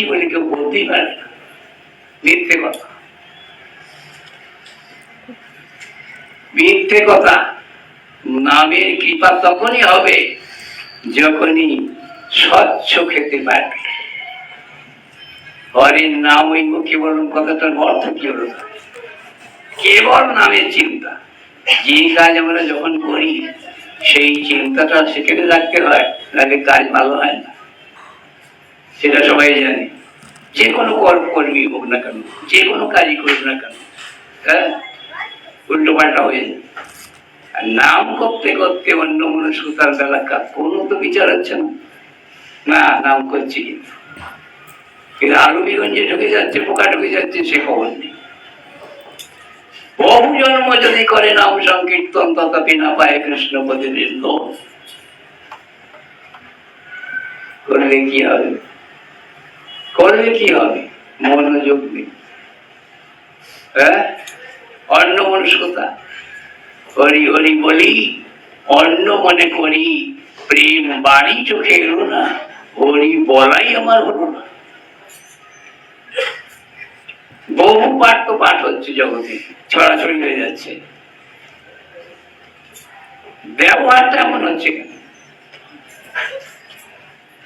পেয়েছি বলে কেউ বলতেই পারে মিথ্যে কথা। মিথ্যে কথা নামের কৃপা তখনই হবে যখনই স্বচ্ছ খেতে পারবে। হরের নাম ওই মুখে বলুন কথাটার অর্থ কি হলো? কেবল নামের চিন্তা। যে কাজ আমরা যখন করি, সেই চিন্তাটা সেখানে রাখতে হয় নাহলে কাজ ভালো হয় না। সেটা সবাই জানে। যে কোনো কর্মী হোক না কেন, যে কোনো কাজই করুক না কেন হ্যাঁ? উল্টো পাল্টা হয়ে যায়। আর নাম করতে করতে অন্য মনস্কতার বেলা কাজ কোনো তো বিচার হচ্ছে না। না, নাম করছি কিন্তু কিন্তু আলু বিগঞ্জে ঢুকে যাচ্ছে পোকা ঢুকে যাচ্ছে, সে খবর নেই। বহু জন্ম যদি করে নাম সংকীর্তন, তথাপি না পায় কৃষ্ণ লোভ করলে কি হবে? করলে কি হবে? মনোযোগ নেই। হ্যাঁ? অন্য মনস্কতা হরি হরি বলি অন্য মনে করি, প্রেম বাড়ি চোখে এলো না, হরি বলাই আমার হলো না। বহু পাঠ তো পাঠ হচ্ছে জগতে, ছড়াছড়ি হয়ে যাচ্ছে। ব্যবহারটা এমন হচ্ছে কেন?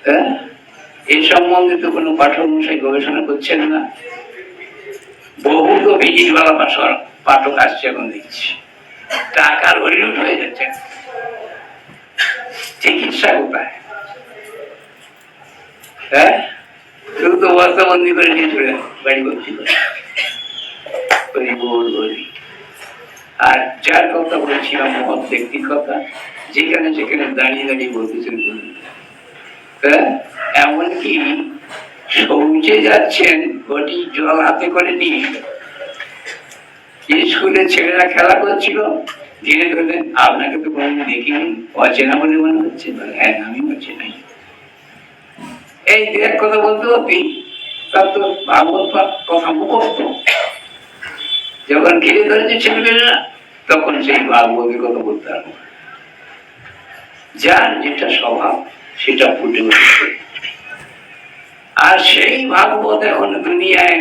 হ্যাঁ? এই সম্বন্ধে তো কোনো পাঠক মশাই গবেষণা করছেন না? বহু তো ভিজিটওয়ালা পাঠক আসছে এখন দেখছি। টাকার হরিলুট হয়ে যাচ্ছে। চিকিৎসা কোথায়? হ্যাঁ? শুধু তো বস্তাবন্দি করে নিয়ে বাড়ি ভর্তি করে। বল হরি আর যার কথা বলছিলাম, মহৎ ব্যক্তির কথা, যেখানে সেখানে দাঁড়িয়ে দাঁড়িয়ে বলতেছেন হ্যাঁ এমনকি যাচ্ছেন ঘটি জল হাতে করে নিয়ে স্কুলে ছেলেরা খেলা করছিল, ধীরে ধীরে আপনাকে তো কোনোদিন দেখিনি, অচেনা বলে মনে হচ্ছে হ্যাঁ আমি অচেনাই। এই এক কথা বলতে তার তো ভাগবত কথা মুখস্থ। যখন ঘিরে ধরেছে ছেলেমেয়েরা, তখন সেই ভাগবতের কথা বলতে হবে যার যেটা স্বভাব সেটা ফুটে উঠছে আর সেই ভাগবত এখন দুনিয়ায়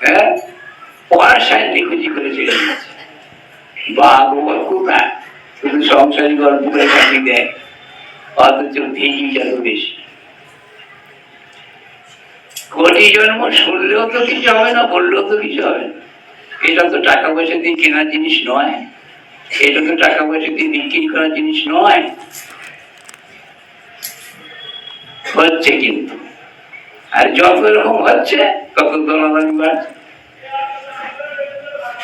হ্যাঁ? করে চলে গেছে ভাগবত কোথায়? শুধু সংসারী গল্প করে চাকরি দেয়, অথচ বেশি। কোটি জন্ম শুনলেও তো কিছু হবে না, বললেও তো কিছু হবে না। এটা তো টাকা পয়সা দিয়ে কেনার জিনিস নয়। এটা তো টাকা পয়সা দিয়ে বিক্রি করার জিনিস নয়। হচ্ছে কিন্তু। আর যত রকম হচ্ছে তত দলাদলি বাড়ছে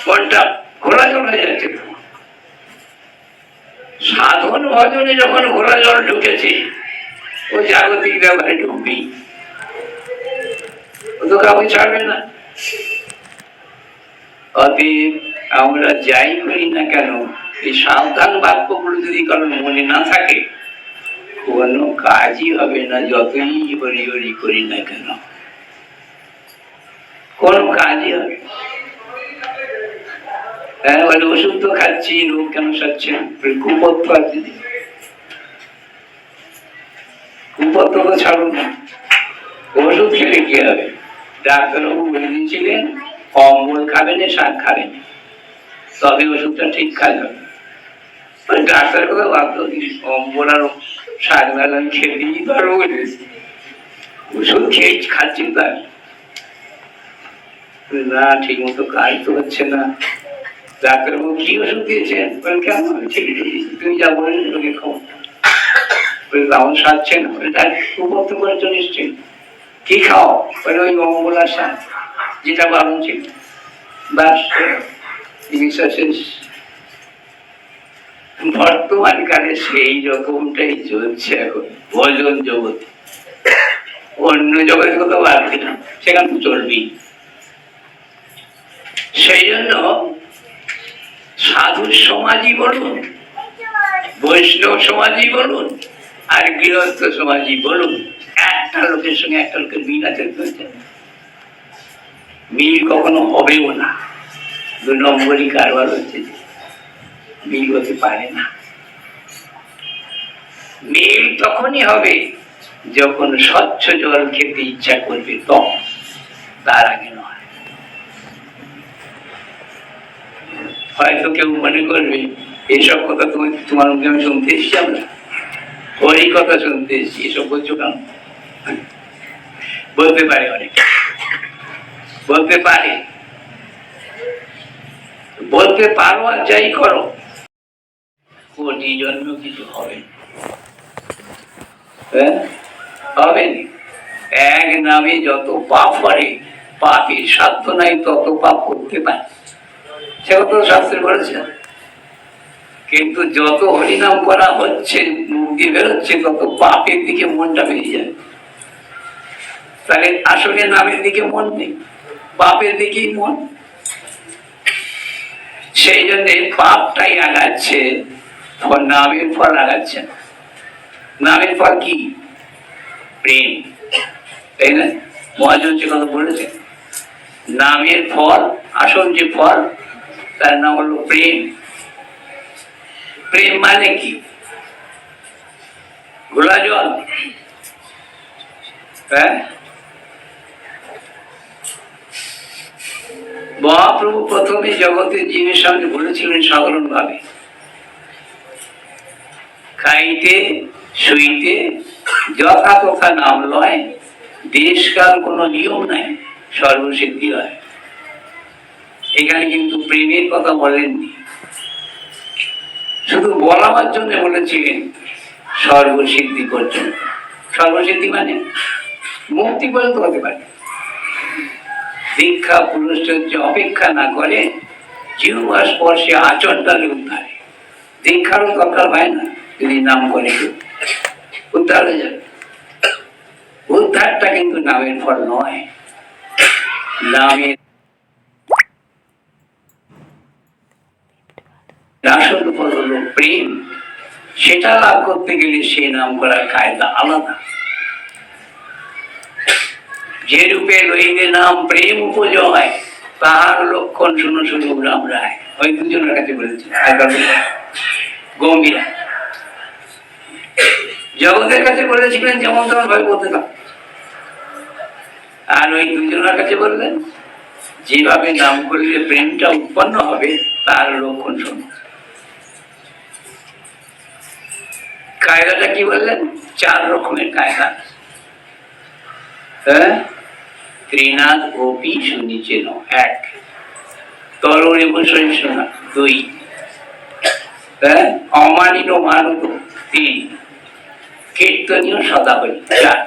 কোনটা ঘোড়া জল হয়ে যাচ্ছে। সাধন ভজনে যখন ঘোড়া জল ঢুকেছে, ও জাগতিক ব্যবহারে ঢুকবেই ও তো কাউকে ছাড়বে না। অতএব আমরা যাই করি না কেন, এই সাবধান বাক্যগুলো যদি কারোর মনে না থাকে কোনো কাজই হবে না, যতই হরি হরি করি না কেন। কোনো কাজই হবে। হ্যাঁ বলে, ওষুধ তো খাচ্ছি কেন আছে যে। তো না। ওষুধ খেলে কি হবে? ডাক্তারবাবু বলে দিয়েছিলেন, অম্বল খাবেন শাক খাবেন তবে ওষুধটা ঠিক কাজ হবে। ডাক্তার কথা বাধ্য অম্বল আর আমি খেতেই পারব ওষুধ খেয়ে খাচ্ছি তাই না ঠিক মতো কাজ তো হচ্ছে না। ডাক্তারবাবু কি ওষুধ দিয়েছেন? কেন? তুমি যা বললেন তোকে বলে রাউন্ড সারছে না। তার উপত্য করেছ নিশ্চয়ই কি খাও? বলে ওই অম্বলা শাক যেটা বারণ ছিল ব্যাস চিকিৎসা শেষ। বর্তমান কালে সেই রকমটাই চলছে এখন, ভজন জগৎ। অন্য জগতের কথা বাদ দিলাম, সেখানে তো চলবেই। সেই জন্য সাধু সমাজই বলুন, বৈষ্ণব সমাজই বলুন, আর গৃহস্থ সমাজই বলুন, একটা লোকের সঙ্গে একটা লোকের মিল আছে? মিল কখনো হবেও না। দু নম্বরই কারবার হচ্ছে। মিল হতে পারে না। মিল তখনই হবে যখন স্বচ্ছ জল খেতে ইচ্ছা করবে তখন, তার আগে হয়তো কেউ মনে করবে, এইসব কথা তুমি তোমার মুখে আমি শুনতে এসছি আমরা? ওই কথা শুনতে এসছি, এসব বলছো কেন? বলতে পারে অনেক। বলতে পারে। বলতে পারো আর যাই করো। কোটি জন্ম কিছু হবে হ্যাঁ? হবে এক নামে যত পাপ করে, পাপের সাধ্য নাই, তত পাপ করতে পারে। কিন্তু যত হরিনাম করা হচ্ছে দিয়ে বেরোচ্ছে, তত পাপের দিকে মনটা বেরিয়ে যায়। তাহলে আসলে নামের দিকে মন নেই, পাপের দিকেই মন। সেই জন্য পাপটাই আগাচ্ছে। তখন নামের ফল আগাচ্ছে। না। নামের ফল কি? প্রেম। তাই না? মহাজন যে কথা বলেছে। নামের ফল, আসল যে ফল, তার নাম হলো প্রেম। প্রেম মানে কি? ঘোলা জল। হ্যাঁ? মহাপ্রভু প্রথমে জগতের জীবের সঙ্গে বলেছিলেন সাধারণ ভাবে খাইতে, শুইতে, যথা তথা নাম লয় দেশকাল কোনো নিয়ম নাই, সর্বসিদ্ধি হয়। এখানে কিন্তু প্রেমের কথা বলেননি। শুধু বলাবার জন্য বলেছিলেন, সর্বসিদ্ধি পর্যন্ত সর্বসিদ্ধি মানে? মুক্তি পর্যন্ত হতে পারে। দীক্ষা পুরুষচর্য অপেক্ষা না করে জিহুয়া স্পর্শে আচরণটালে উদ্ধারে। দীক্ষারও দরকার হয় না। যদি নাম করে। উদ্ধার হয়ে যাবে। উদ্ধারটা কিন্তু নামের ফল নয়। নামের আসল ফল হলো প্রেম। সেটা লাভ করতে গেলে সে নাম করার কায়দা আলাদা। যে রূপে লইলে নাম প্রেম উপজয়, তাহার লক্ষণ শুনো শুনো রাম রায়। ওই দুজনের কাছে বলেছে গম্ভীরা জগতের কাছে বলেছিলেন যেমন তেমন ভাবে বলতে না। আর ওই দুজনের কাছে বললেন, যেভাবে নাম করলে প্রেমটা উৎপন্ন হবে, তার লক্ষণ শোনো। কায়দাটা কি বললেন? চার রকমের কায়দা। হ্যাঁ? ত্রিনাথ গোপী সুনিচেন এক। তরুণ বসে শোনা দুই। হ্যাঁ? অমানিত মানত তিন। কীর্তনীয় সদাবলী চার।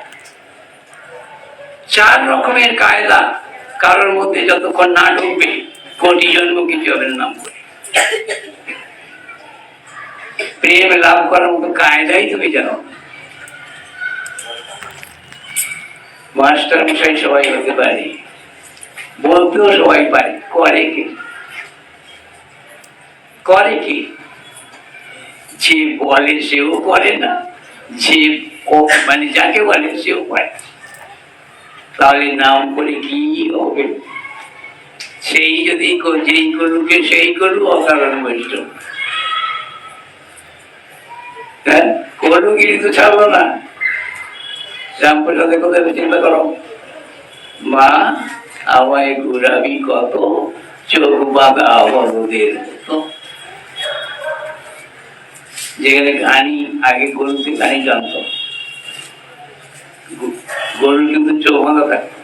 চার রকমের কায়দা, কারোর মধ্যে যতক্ষণ না ঢুকবে, কোটি জন্ম কিছু হবে প্রেম লাভ করার মতো কায়দাই তুমি জানো। মাস্টার মশাই সবাই হতে পারে, বলতেও সবাই পারে, করে কি? করে কি? যে বলে সেও করে না। যে মানে যাকে বলে করে না। তাহলে নাম করে কি হবে? সেই যদি যেই সেই করু অকারণ বৈষ্ণব। হ্যাঁ? তো না। কথা চিন্তা করো। মা, আমায় ঘুরাবি কত? চোখ বাঁধা অবরোধের যেখানে গানি আগে গরুতে গানি জানতো গরু- গরুর কিন্তু চোখ বাঁধা থাকে।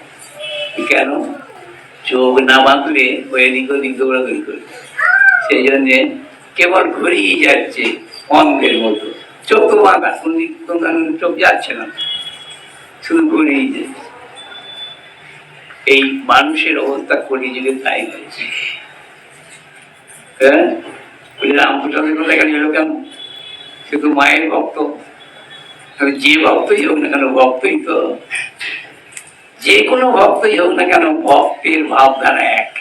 কেন? চোখ না বাঁধলে ওই এদিক ওদিক দৌড়াদৌড়ি করে। সেই জন্যে কেবল ঘুরিয়ে যাচ্ছে অন্ধের মতো। চোখ তো বাঁধা, কোন চোখ যাচ্ছে না। শুধু ঘুরেই যাচ্ছে। এই মানুষের অবস্থা কলিযুগে তাই হয়েছে। হ্যাঁ? রামপ্রসাদের কথা কেন তো মায়ের ভক্ত। যে ভক্তই হোক না কেন, ভক্তই তো। যে কোনো ভক্তই হোক না কেন, ভক্তের ভাবধারা এক।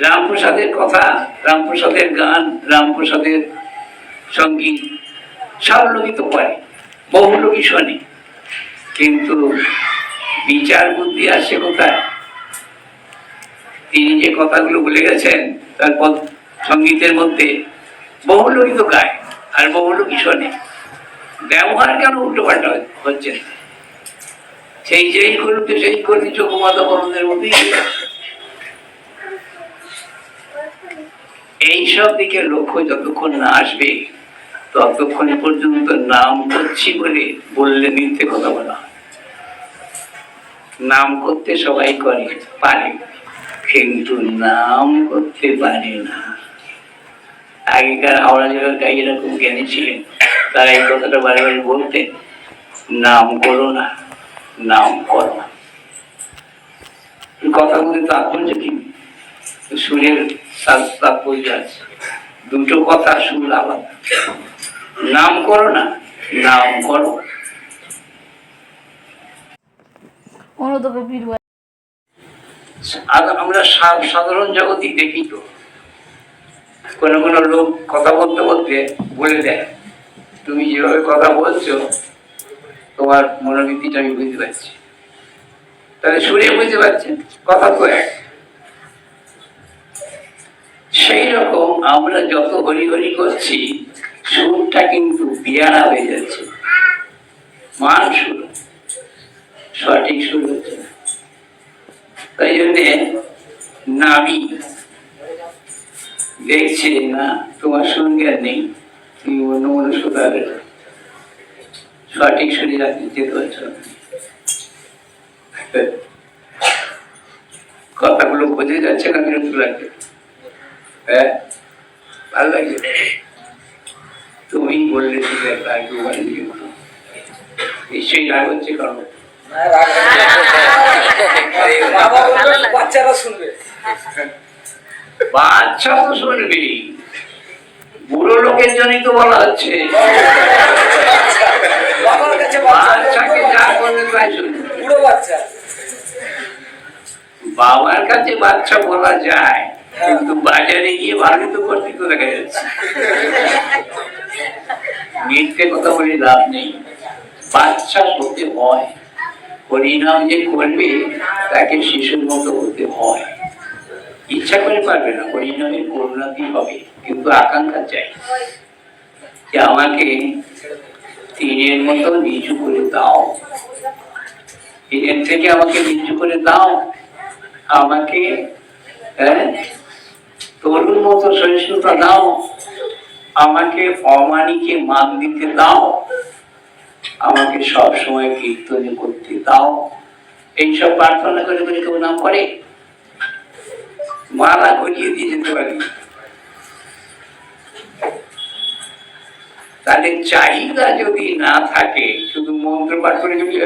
রামপ্রসাদের কথা, রামপ্রসাদের গান, রামপ্রসাদের সংগীত সব লোকই তো করে বহু লোকই শোনে। কিন্তু বিচার বুদ্ধি আসছে কোথায়? তিনি যে কথাগুলো বলে গেছেন, তারপর সঙ্গীতের মধ্যে বহু লোকই তো গায়, আর বহু লোকই শোনে ব্যবহার কেন উল্টো পাল্টা হচ্ছে? সেই যেই করতে, সেই করতে চোখ মাথা বড়দের মধ্যেই এইসব দিকে লক্ষ্য যতক্ষণ না আসবে, ততক্ষণ পর্যন্ত নাম করছি বলে বললে মিথ্যে কথা বলা। নাম করতে সবাই করে, পারে কিন্তু নাম করতে পারে না আগেকার হাওড়া জেলার গাই এরকম জ্ঞানী ছিলেন। তারা এই কথাটা বারে বারে বলতেন নাম করো না নাম করো না। কথাগুলি তাৎপর্য কি? সুরের তাৎপর্য আছে। দুটো কথা সুর আলাদা। নাম করো না নাম করো। আমরা সাধারণ জগতেই দেখি তো। কোনো কোনো লোক কথা বলতে বলতে বলে দেয়। তুমি যেভাবে কথা বলছো, তোমার মনোবৃত্তিটা আমি বুঝতে পারছি। তাহলে শুনে বুঝতে পারছেন, কথা তো এক। সেই রকম আমরা যত হরি হরি করছি, সুরটা কিন্তু বিয়ারা হয়ে যাচ্ছে। মান সুর, সঠিক সুর হচ্ছে না। তাই জন্যে নামি দেখছে না তোমার সঙ্গে আর নেই। তুমি অন্য সঠিক সুরে যাতে যেতে পারছ। কথাগুলো বোঝা যাচ্ছে না বিরক্ত লাগছে। হ্যাঁ ভালো লাগছে? তুমি বললে ঠিক আর কেউ নিশ্চয়ই রাগ হচ্ছে কারণ বাচ্চারা শুনবে। বাচ্চা তো শুনবি। বুড়ো লোকের জন্যই তো বলা হচ্ছে। বাবার কাছে বাচ্চা বলা যায়, কিন্তু বাজারে গিয়ে ভালো তো করতে তো দেখা যাচ্ছে। মিথ্যে কথা বলে লাভ নেই। বাচ্চা হতে হয়। পরিণাম যে করবে, তাকে শিশুর মতো হতে হয়। ইচ্ছা করে পারবে না পরিণামের পরিণতি হবে কিন্তু আকাঙ্ক্ষা চাই। যে আমাকে তিনের মতো নিচু করে দাও। তিনের থেকে আমাকে নিচু করে দাও। আমাকে হ্যাঁ, তরুণ মতো সহিষ্ণুতা দাও। আমাকে অমানিকে মান দিতে দাও। আমাকে সব সময় কীর্তনে করতে দাও। এইসব প্রার্থনা করে করে কেউ না করে মালা করিয়ে দিয়ে যেতে পারি। তাদের চাহিদা যদি না থাকে, শুধু মন্ত্র পাঠ করে যদি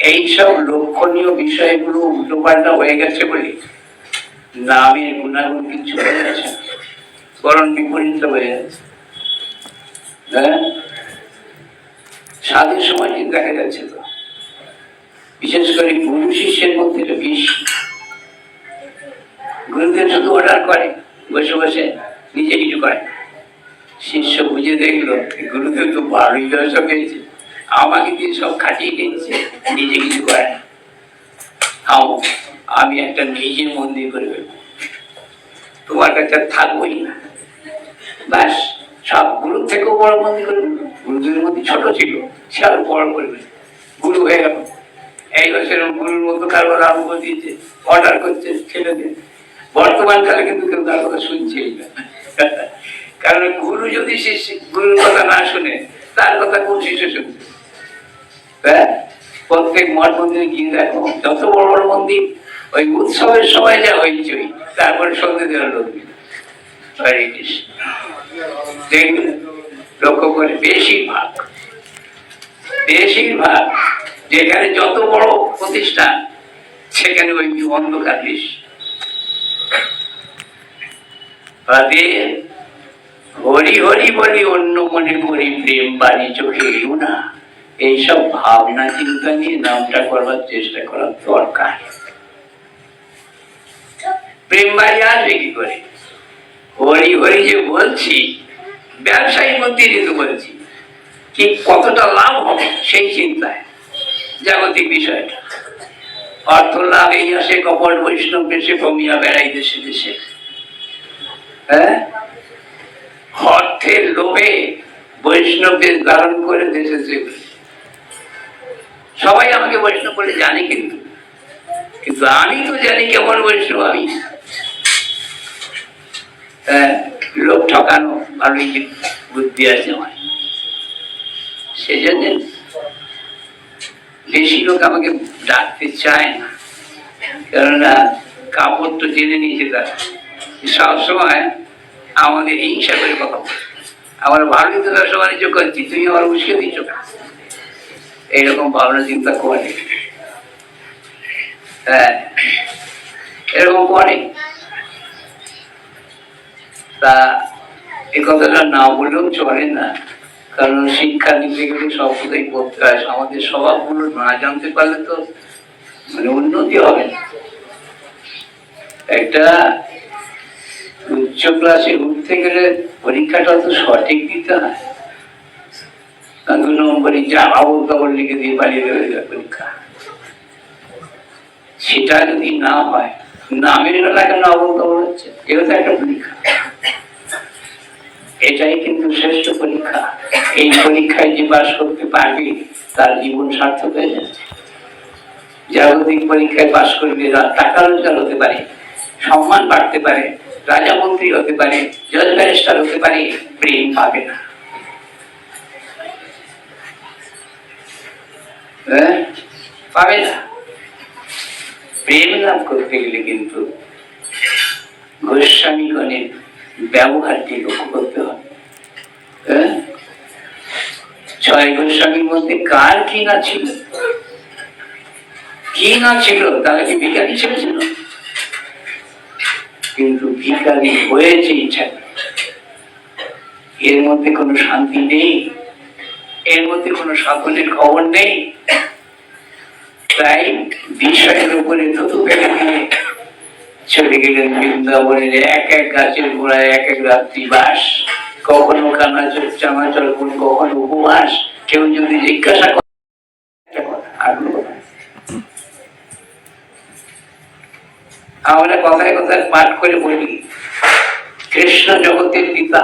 এইসব লক্ষণীয় বিষয়গুলো উল্টোপাল্টা হয়ে গেছে বলে নামের গুণাগুণ কিছু হয়ে না। বরং বিপরীত হয়ে যাচ্ছে সাধু সমাজে দেখা যাচ্ছে তো। বিশেষ করে গুরু শিষ্যের মধ্যে এটা বেশি গুরুদেব শুধু অর্ডার করে, বসে বসে নিজে কিছু করে। শিষ্য বুঝে দেখল গুরুদেব তো বারোই দশা পেয়েছে। আমাকে দিয়ে সব খাটিয়ে নিচ্ছে নিজে কিছু করে আমি একটা নিজের মন্দির করে তোমার কাছে থাকবোই না। ব্যাস, সব গুরু থেকেও বড় মন্দির করে ফেলব। গুরুদেবের মধ্যে ছোট ছিল, সে আরও বড় করবে। গুরু হয়ে গেল। এই বছর গুরুর মতো কারবার আরম্ভ দিয়েছে অর্ডার করছে ছেলেদের। বর্তমান কালে কিন্তু কেউ তার কথা শুনছেই না। কারণ গুরু যদি শিষ্য গুরুর কথা না শুনে, তার কথা কোন শিষ্য শুনবে? হ্যাঁ? প্রত্যেক মঠ মন্দিরে গিয়ে দেখো, যত বড় বড় মন্দির, ওই উৎসবের সময় যা হইচই তারপরে সন্ধে দেওয়ার লোক নেই। হরে কৃষ্ণ। দেখবেন লক্ষ্য করে, বেশিরভাগ বেশিরভাগ যেখানে যত বড় প্রতিষ্ঠান, সেখানে ওই অন্ধকার বেশি হরি হরি বলি, অন্য মনে করি, প্রেম বাড়ি চোখে না। এইসব ভাবনা চিন্তা নিয়ে নামটা করবার চেষ্টা করার দরকার। প্রেম বাড়ি আসবে কি করে? হরি হরি যে বলছি, ব্যবসায়ী মধ্যে যেহেতু বলছি, কি কতটা লাভ হবে সেই চিন্তায়? জাগতিক বিষয়টা অর্থ লাভ এই আসে কপট বৈষ্ণব বেশে কমিয়া বেড়াই দেশে দেশে। হ্যাঁ? অর্থের লোভে বৈষ্ণবদের ধারণ করে দেশে সবাই আমাকে বৈষ্ণব বলে জানে কিন্তু। কিন্তু আমি তো জানি কেমন বৈষ্ণব আমি। হ্যাঁ, লোক ঠকানো ভালোই বুদ্ধি আছে আমার। সেজন্য বেশি লোক আমাকে ডাকতে চায় না। কেননা কাপড় তো জেনে নিয়েছে তারা সবসময় আমাদের হিংসা করে কথা আমার ভালোই তো ব্যবসা বাণিজ্য করছি, তুমি আমার উস্কে দিচ্ছ? এইরকম ভাবনা চিন্তা করে। হ্যাঁ এরকম করে। তা এ কথাটা না বললেও চলে না। কারণ শিক্ষা নিতে গেলে সব করতে হয়। আমাদের স্বভাবগুলো না জানতে পারলে তো মানে উন্নতি হবে না। একটা উচ্চ ক্লাসে উঠতে গেলে পরীক্ষাটা তো সঠিক দিতে হয় না। দু নম্বরে যা লিখে দিয়ে পালিয়ে দেবে পরীক্ষা। সেটা যদি না হয় নামের বেলা কেন আবল তাবল হচ্ছে? এটা তো একটা পরীক্ষা। এটাই কিন্তু শ্রেষ্ঠ পরীক্ষা। এই পরীক্ষায় যে পাস করতে পারবে, তার জীবন সার্থক হয়ে যাচ্ছে জাগতিক পরীক্ষায় পাশ করলে রা- টাকা রোজগার হতে পারে, সম্মান বাড়তে পারে রাজা মন্ত্রী হতে পারে, জজ ব্যারিস্টার হতে পারে, প্রেম পাবে না। হ্যাঁ? পাবে না। প্রেম লাভ করতে গেলে কিন্তু গোস্বামীগণের ব্যবহারটি লক্ষ্য করতে হবে হ্যাঁ? ছয় গোস্বামীর মধ্যে কার কি না ছিল? কি না ছিল? তারা কি ভিখারি ছেড়েছিল কিন্তু ভিখারি হয়েছে ইচ্ছা। এর মধ্যে কোনো শান্তি নেই। এর মধ্যে কোনো সাফল্যের খবর নেই। তাই বিষয়ের উপরে থুতু ফেলে চলে গেলেন বৃন্দাবনের এক এক গাছের গোড়ায়, এক এক রাত্রি বাস। কখনো কানাচর চামাচর করে কখনো উপবাস কেউ যদি জিজ্ঞাসা করে। আমরা কথায় কথায় পাঠ করে বলি, কৃষ্ণ জগতের পিতা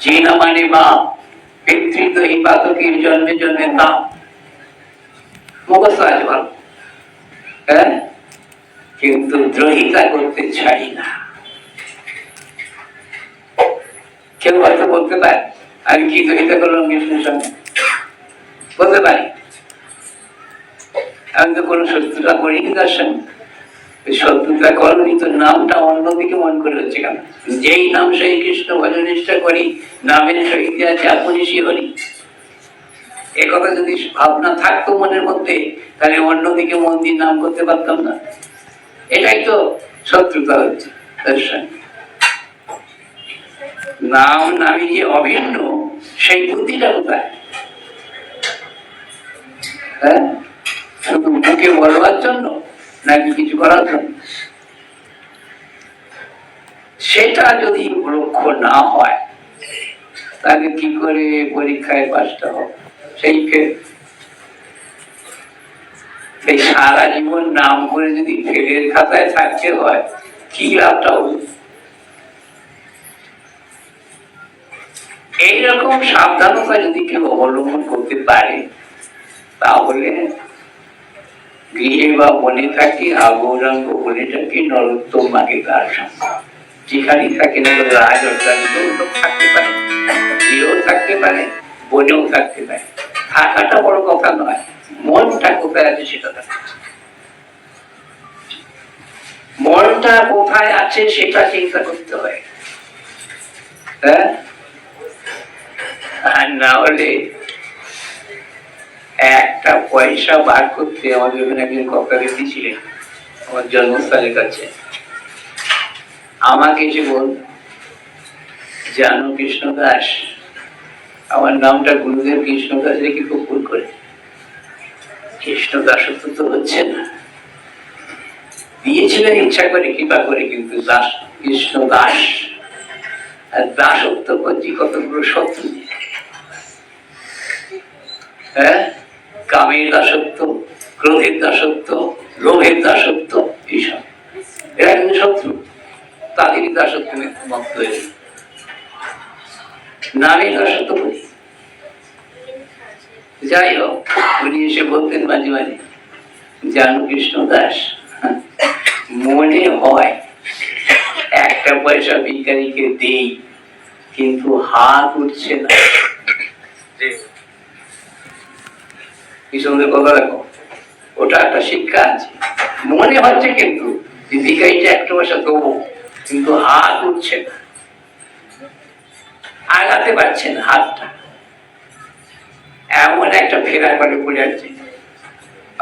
যে না মানে বাপ পিতৃদহী পাতকের জন্মে জন্মে তাপ মুখস্থ ভালো? হ্যাঁ? কিন্তু দ্রোহিতা করতে ছাড়ি না। কেউ হয়তো বলতে পারে। আমি কি করলাম সঙ্গে বলতে পারি। আমি তো কোনো শত্রুতা করিনি তার সঙ্গে। শত্রুতা করনি তো নামটা অন্যদিকে মন করে হচ্ছে কেন? যেই নাম সেই কৃষ্ণ ভজন নিষ্ঠা করি, নামের সহিত আছে আপনি যদি ভাবনা থাকতো মনের মধ্যে, তাহলে অন্যদিকে মন দিয়ে নাম করতে পারতাম না। এটাই তো শত্রুতা হচ্ছে তার সঙ্গে। নাম নামে যে অভিন্ন, সেই বুদ্ধিটা কোথায়? হ্যাঁ? শুধু বলবার জন্য নাকি কিছু করার জন্য? সেটা যদি লক্ষ্য না হয় তাহলে কি করে পরীক্ষায় পাশটা হবে সেই ফের এই সারা জীবন নাম করে যদি ফেলের খাতায় থাকতে হয়, কি লাভটা হবে এইরকম সাবধানতা যদি কেউ অবলম্বন করতে পারে, তাহলে গৃহে বা বনে থাকি আগৌরাঙ্গ বনে থাকি, নরোত্তম মাকে তার যেখানেই থাকে না রাজ থাকতে পারে। গৃহেও থাকতে পারে, বনেও থাকতে পারে। থাকাটা বড় কথা নয়, মনটা কোথায় আছে সেটা দেখা। মনটা কোথায় আছে সেটা চিন্তা করতে হয়। হ্যাঁ? আর না হলে একটা পয়সা বার করতে আমাদের ওখানে একজন কথা দিয়েছিলেন আমার জন্মস্থানের কাছে। আমাকে এসে বল, জানো কৃষ্ণ দাস, আমার নামটা গুরুদেব কৃষ্ণ দাস রেখে ভুল করে? কৃষ্ণ দাসত্ব তো হচ্ছে না। দিয়েছিলেন ইচ্ছা করে, কৃপা করে, কিন্তু দাস, কৃষ্ণ দাস আর দাসত্ব কতগুলো শত্রু হ্যাঁ কামের দাসত্ব, ক্রোধের দাসত্ব, লোভের দাসত্ব, এইসব। এরা কিন্তু শত্রু। তাদেরই দাসত্ব মত দশত করি যাই হোক, উনি এসে বলতেন মাঝে মাঝে জানু কৃষ্ণ দাস, মনে হয় একটা পয়সা ভিকারিকে দেই, কিন্তু হাত উঠছে না। কি সুন্দর কথা দেখো ওটা একটা শিক্ষা আছে। মনে হচ্ছে কিন্তু যে একটা পয়সা দেবো, কিন্তু হাত উঠছে না। আগাতে পারছেন হাতটা। এমন একটা ফেরা করে পড়ে আছে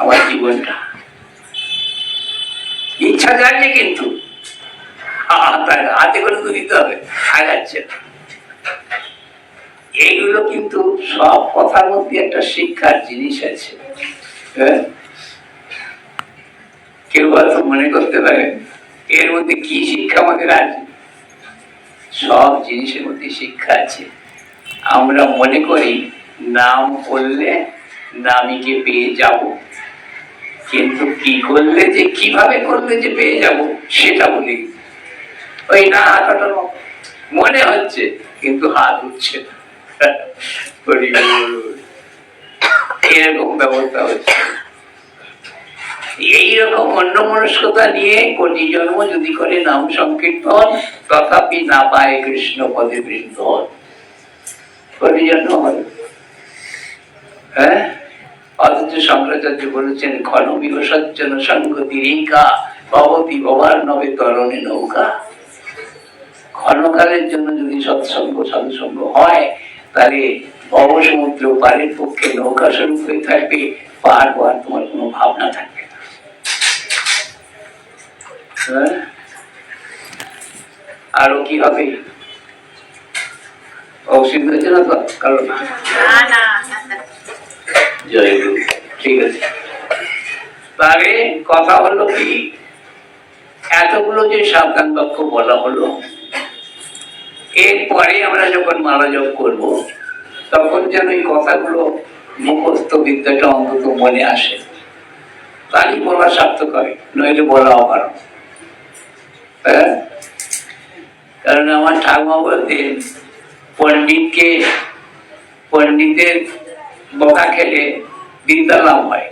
আমার জীবনটা। ইচ্ছা যাচ্ছে কিন্তু। হাতে করে তো দিতে হবে আগাচ্ছে না। এইগুলো কিন্তু সব কথার মধ্যে একটা শিক্ষার জিনিস আছে হ্যাঁ? কেউ হয়তো মনে করতে পারে, এর মধ্যে কি শিক্ষা আমাদের আছে সব জিনিসের মধ্যে শিক্ষা আছে আমরা মনে করি, নাম করলে নামিকে পেয়ে যাব কিন্তু কি করলে যে, কীভাবে করলে যে পেয়ে যাব, সেটা বলি ওই না মতো। মনে হচ্ছে, কিন্তু হাত উঠছে না। এরকম ব্যবস্থা হচ্ছে এইরকম নিয়ে কোটি জন্ম যদি করে নাম সংকীর্তন তথাপি না পায় কৃষ্ণ পদে কোটি জন্ম হ্যাঁ। অথচ শঙ্করাচার্য বলেছেন, ঘন বিভসজ্জন সংগতি রেখা ভবতি ভবার নবে তরণে নৌকা। ক্ষণকালের জন্য যদি সৎসঙ্গ সৎসঙ্গ হয় তাহলে অবসমুদ্র পারের পক্ষে নৌকা স্বরূপ হয়ে থাকবে পার হওয়ার তোমার কোনো ভাবনা থাকবে না। হ্যাঁ? আরও কি হবে? অসুবিধা হচ্ছে না তো? কারণ জয় গুরু। ঠিক আছে। তাহলে কথা হলো কি? এতগুলো যে সাবধান বাক্য বলা হলো এরপরে আমরা যখন মালা জপ করব, তখন যেন এই কথাগুলো মুখস্থ বিদ্যাটা অন্তত মনে আসে। তারই বলা সার্থক হয় নইলে বলা অকারণ হ্যাঁ? কারণ আমার ঠাকুমা বলতেন, পণ্ডিতকে, পণ্ডিতের বকা খেলে বিদ্যা লাভ হয়।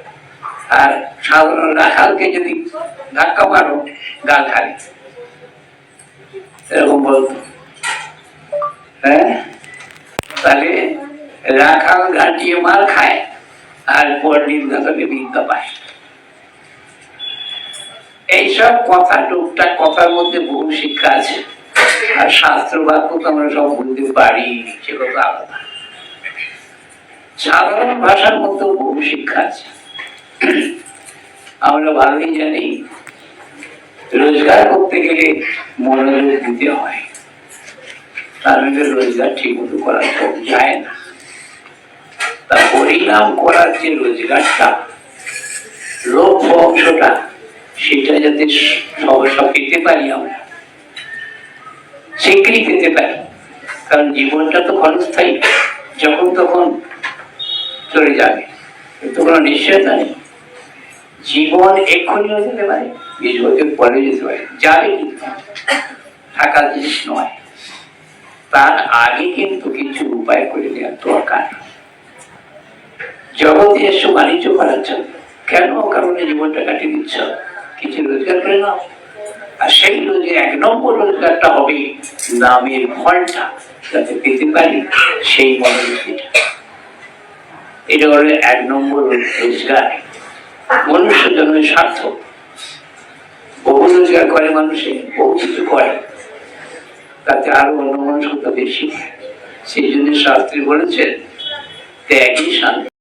আর সাধারণ রাখালকে যদি ধাক্কা মারো গাল খালি। এরকম বলতো হ্যাঁ? তাহলে রাখাল গাঁটিয়ে মার খায়, আর পণ্ডিত গাছকে বিদ্যা পায়। এইসব কথা টুকটাক কথার মধ্যে বহু শিক্ষা আছে। আর শাস্ত্র বাক্য তো আমরা সব বলতে পারি, সেগুলো তো আলাদা। সাধারণ ভাষার মধ্যেও বহু শিক্ষা আছে। আমরা ভালোই জানি, রোজগার করতে গেলে মনোযোগ দিতে হয়। তাহলে রোজগার ঠিক মতো করা যায় না। তা পরিণাম করার যে রোজগারটা লক্ষ্য অংশটা, সেটা যাতে সহসা পেতে পারি আমরা স্বীকৃতি পেতে পারি। কারণ জীবনটা তো ক্ষণস্থায়ী, যখন তখন চলে যাবে। কিন্তু কোনো নিশ্চয়তা নেই। জীবন এক্ষুনি হয়ে যেতে পারে বিশ বছর পরে যেতে পারে যাবে কিন্তু থাকার জিনিস নয়। তার আগে কিন্তু কিছু উপায় করে দেওয়ার দরকার। জগতে এসো বাণিজ্য করার জন্য। কেন কারণে জীবনটা কাটিয়ে দিচ্ছ? কিছু রোজগার করে নাও। আর সেই রোজে এক নম্বর রোজগারটা হবে নামের ফলটা, যাতে পেতে পারি সেই মনোনীতিটা এটা হলো এক নম্বর রোজগার মনুষ্য জন্মের স্বার্থ। বহু রোজগার করে মানুষে, বহু কিছু করে। তাতে আরও অন্য মানুষ বেশি। সেই জন্য শাস্ত্রী বলেছেন ত্যাগই শান্তি।